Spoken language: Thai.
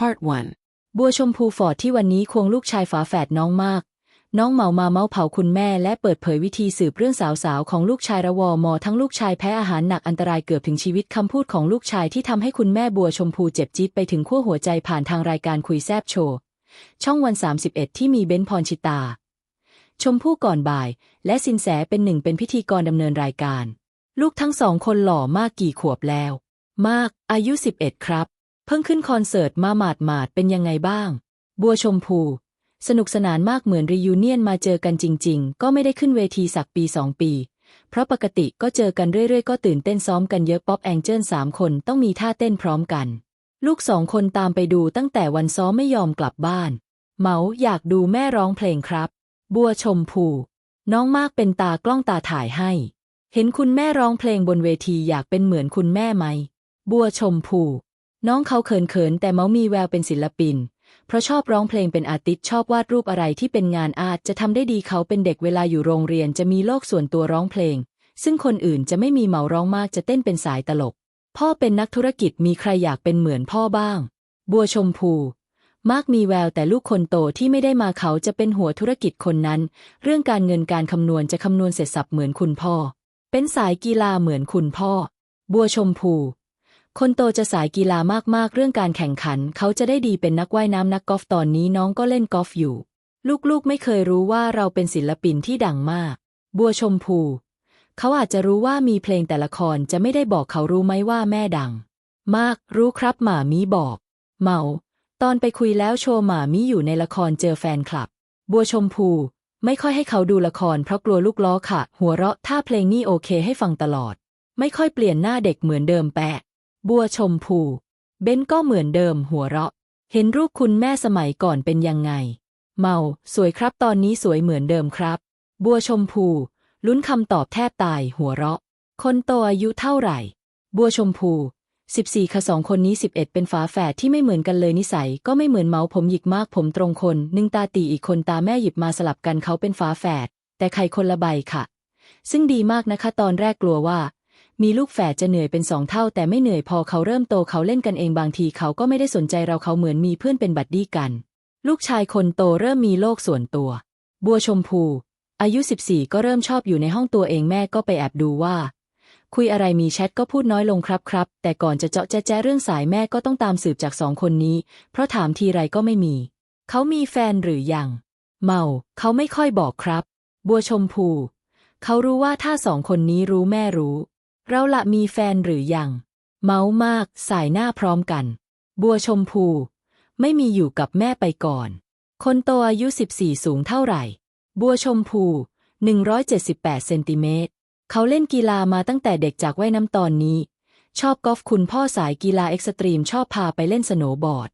Part 1 บัวชมพูฟอร์ดที่วันนี้ควงลูกชายฝาแฝดน้องมาก น้องเมามาเมาเผาคุณแม่และเปิดเผยวิธีสืบเรื่องสาวๆ ของลูกชายระวอมอทั้งลูกชายแพ้อาหารหนักอันตรายเกือบถึงชีวิตคำพูดของลูกชายที่ทำให้คุณแม่บัวชมพูเจ็บจี๊ดไปถึงขั้วหัวใจผ่านทางรายการคุยแซบโชว์ช่องวัน 31 ที่มีเบนพรชิตา ชมพู่ก่อนบ่าย และสินแสเป็นหนึ่งเป็นพิธีกรดำเนินรายการ ลูกทั้งสองคนหล่อมากกี่ขวบแล้ว มาก อายุ 11 ครับ เพิ่งขึ้นคอนเสิร์ตมาหมาดหมาดๆเป็นยังไงบ้าง บัวชมพู สนุกสนานมากเหมือนรียูเนียนมาเจอกันจริง ๆ ก็ไม่ได้ขึ้นเวทีสักปีสองปี เพราะปกติก็เจอกันเรื่อยๆ ก็ตื่นเต้นซ้อมกันเยอะป๊อปแองเจิลสามคนต้องมีท่าเต้นพร้อมกัน ลูกสองคนตามไปดูตั้งแต่วันซ้อมไม่ยอมกลับบ้าน เมาอยากดูแม่ร้องเพลงครับ บัวชมพู น้องมากเป็นตากล้องตาถ่ายให้ เห็นคุณแม่ร้องเพลงบนเวทีอยากเป็นเหมือนคุณแม่ไหม บัวชมพู น้องเขาเขินๆ แต่เมามีแววเป็นศิลปิน เพราะชอบร้องเพลงเป็นอาร์ติสชอบวาดรูปอะไรที่เป็นงานอาร์ตจะทำได้ดีเขาเป็นเด็กเวลาอยู่โรงเรียนจะมีโลกส่วนตัวร้องเพลง ซึ่งคนอื่นจะไม่มีเหมาร้องมากจะเต้นเป็นสายตลก พ่อเป็นนักธุรกิจมีใครอยากเป็นเหมือนพ่อบ้าง บัวชมพูมากมีแววแต่ลูกคนโตที่ไม่ได้มาเขาจะเป็นหัวธุรกิจคนนั้น เรื่องการเงินการคำนวณจะคำนวณเสร็จสับเหมือนคุณพ่อ เป็นสายกีฬาเหมือนคุณพ่อ บัวชมพู คนโตจะสายกีฬามากๆ เรื่องการแข่งขัน เขาจะได้ดีเป็นนักว่ายน้ำนักกอล์ฟตอนนี้น้องก็เล่นกอล์ฟอยู่ ลูกๆไม่เคยรู้ว่าเราเป็นศิลปินที่ดังมาก บัวชมพู เขาอาจจะรู้ว่ามีเพลงแต่ละครจะไม่ได้บอกเขารู้ไหมว่าแม่ดัง มากรู้ครับหมามีบอก เมา ตอนไปคุยแล้วโชว์หมามีอยู่ในละครเจอแฟนคลับ บัวชมพู ไม่ค่อยให้เขาดูละครเพราะกลัวลูกล้อค่ะ หัวเราะถ้าเพลงนี่โอเคให้ฟังตลอด ไม่ค่อยเปลี่ยนหน้าเด็กเหมือนเดิมแปะ บัวชมพู เบนก็เหมือนเดิมหัวเราะ เห็นรูปคุณแม่สมัยก่อนเป็นยังไง เมา สวยครับตอนนี้สวยเหมือนเดิมครับ บัวชมพู ลุ้นคำตอบแทบตายหัวเราะ คนโตอายุเท่าไหร่ บัวชมพู14ค่ะสองคนนี้11เป็นฝาแฝดที่ไม่เหมือนกันเลยนิสัย ก็ไม่เหมือนเมาผมหยิกมากผมตรงคนหนึ่งตาตีอีกคนตาแม่หยิบมาสลับกันเขาเป็นฝาแฝดแต่ไข่คนละใบค่ะ ซึ่งดีมากนะคะ ตอนแรกกลัวว่า มีลูกแฝดจะเหนื่อยเป็นสองเท่า แต่ไม่เหนื่อยพอเขาเริ่มโตเขาเล่นกันเองบางทีเขาก็ไม่ได้สนใจเราเขาเหมือนมีเพื่อนเป็นบัดดี้กัน ลูกชายคนโตเริ่มมีโลกส่วนตัว บัวชมพู อายุ 14 ก็เริ่มชอบอยู่ในห้องตัวเองแม่ก็ไปแอบดูว่า คุยอะไรมีแชทก็พูดน้อยลงครับครับแต่ก่อนจะเจาะแจ๊ะเรื่องสายแม่ก็ต้องตามสืบจากสองคนนี้ เพราะถามทีไรก็ไม่มี เขามีแฟนหรือยัง เมา เขาไม่ค่อยบอกครับ บัวชมพู เขารู้ว่าถ้าสองคนนี้รู้แม่รู้ เราละมีแฟนหรือยัง เมามากสายหน้าพร้อมกัน บัวชมพู ไม่มีอยู่กับแม่ไปก่อน คนโตอายุ 14 สูงเท่าไหร่ บัวชมพู 178 เซนติเมตร เขาเล่นกีฬามาตั้งแต่เด็กจากว่ายน้ำตอนนี้ ชอบกอล์ฟคุณพ่อสายกีฬาเอ็กซ์ตรีมชอบพาไปเล่นสโนว์บอร์ด